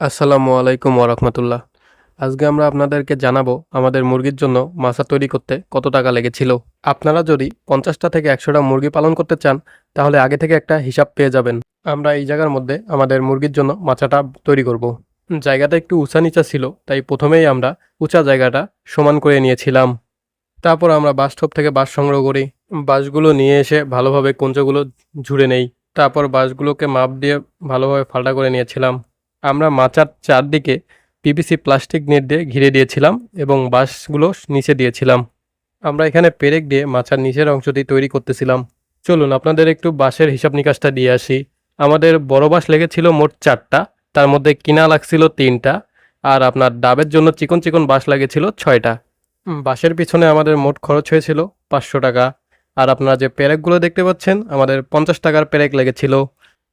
আসসালামু আলাইকুম ওরহমতুল্লাহ আজকে আমরা আপনাদেরকে জানাব আমাদের মুরগির জন্য মাছা তৈরি করতে কত টাকা লেগেছিল। আপনারা যদি পঞ্চাশটা থেকে একশোটা মুরগি পালন করতে চান, তাহলে আগে থেকে একটা হিসাব পেয়ে যাবেন। আমরা এই জায়গার মধ্যে আমাদের মুরগির জন্য মাচাটা তৈরি করব। জায়গাটা একটু উঁচা নিচা ছিল, তাই প্রথমেই আমরা উঁচা জায়গাটা সমান করে নিয়েছিলাম। তারপর আমরা বাসস্টপ থেকে বাঁশ সংগ্রহ করি। বাঁশগুলো নিয়ে এসে ভালোভাবে কুঞ্চগুলো ঝুড়ে নেই। তারপর বাঁশগুলোকে মাপ দিয়ে ভালোভাবে ফাল্টা করে নিয়েছিলাম। আমরা মাচার চারদিকে পিভিসি প্লাস্টিক নেট দিয়ে ঘিরে দিয়েছিলাম এবং বাঁশগুলো নিচে দিয়েছিলাম। আমরা এখানে পেরেক দিয়ে মাচার নিচের অংশটি তৈরি করতেছিলাম। চলুন, আপনাদের একটু বাঁশের হিসাব নিকাশটা দিয়ে আসি। আমাদের বড় বাঁশ লেগেছিল মোট চারটা, তার মধ্যে কিনা লাগছিল তিনটা, আর আপনার ডাবের জন্য চিকন চিকন বাঁশ লাগেছিল ছয়টা। বাঁশের পিছনে আমাদের মোট খরচ হয়েছিল পাঁচশো টাকা। আর আপনারা যে পেরেকগুলো দেখতে পাচ্ছেন, আমাদের পঞ্চাশ টাকার পেরেক লেগেছিল।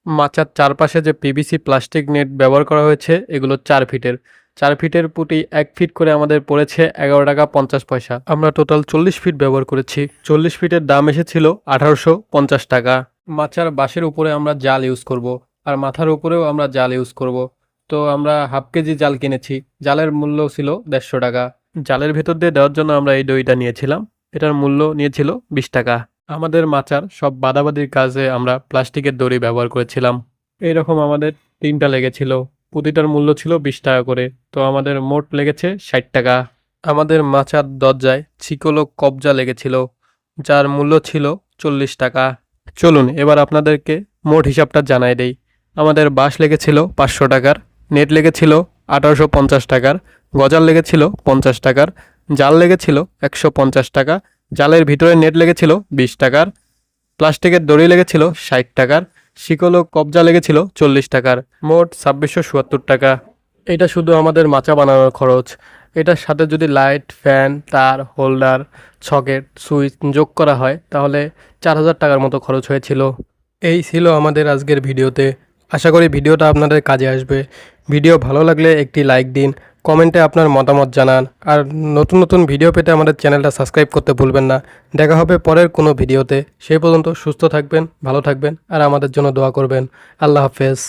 মাচার চারপাশে যে পিভিসি প্লাস্টিক নেট ব্যবহার করা হয়েছে, এগুলো চার ফিটের। চার ফিটের পুটি এক ফিট করে আমাদের পড়েছে এগারো টাকা পঞ্চাশ পয়সা। আমরা টোটাল চল্লিশ ফিট ব্যবহার করেছি। চল্লিশ ফিটের দাম এসেছিল আঠারোশো পঞ্চাশ টাকা। মাচার বাঁশের উপরে আমরা জাল ইউজ করব, আর মাথার উপরেও আমরা জাল ইউজ করব। তো আমরা হাফ কেজি জাল কিনেছি, জালের মূল্য ছিল দেড়শো টাকা। জালের ভেতর দিয়ে দেওয়ার জন্য আমরা এই দইটা নিয়েছিলাম। এটার মূল্য নিয়েছিল বিশ টাকা। আমাদের মাচার সব বাদাবাদির কাজে আমরা প্লাস্টিকের দড়ি ব্যবহার করেছিলাম। এইরকম আমাদের তিনটা লেগেছিল। প্রতিটার মূল্য ছিল বিশ টাকা করে। তো আমাদের মোট লেগেছে ষাট টাকা। আমাদের মাচার দরজায় চিকলো কবজা লেগেছিল, যার মূল্য ছিল চল্লিশ টাকা। চলুন, এবার আপনাদেরকে মোট হিসাবটা জানাই দেই। আমাদের বাঁশ লেগেছিল পাঁচশো টাকার, নেট লেগেছিল আঠারোশো পঞ্চাশ টাকার, গজাল লেগেছিল পঞ্চাশ টাকার, জাল লেগেছিল একশো পঞ্চাশ টাকা জালের ভিতরে নেট লেগেছিল বিশ টাকার, প্লাস্টিকের দড়ি লেগেছিল ষাট টাকার, শিকল ও কবজা লেগেছিল চল্লিশ টাকার, মোট ছাব্বিশশো চুয়াত্তর টাকা। এটা শুধু আমাদের মাচা বানানোর খরচ। এটার সাথে যদি লাইট, ফ্যান, তার, হোল্ডার, সকেট, সুইচ যোগ করা হয়, তাহলে চার হাজার টাকার মতো খরচ হয়েছিল। এই ছিল আমাদের আজকের ভিডিওতে। আশা করি ভিডিওটা আপনাদের কাজে আসবে। ভিডিও ভালো লাগলে একটি লাইক দিন কমেন্টে আপনার মতামত জানান। আর নতুন নতুন ভিডিও পেতে আমাদের চ্যানেলটা সাবস্ক্রাইব করতে ভুলবেন না। দেখা হবে পরের কোনো ভিডিওতে। সেই পর্যন্ত সুস্থ থাকবেন, ভালো থাকবেন, আর আমাদের জন্য দোয়া করবেন। আল্লাহ হাফেজ।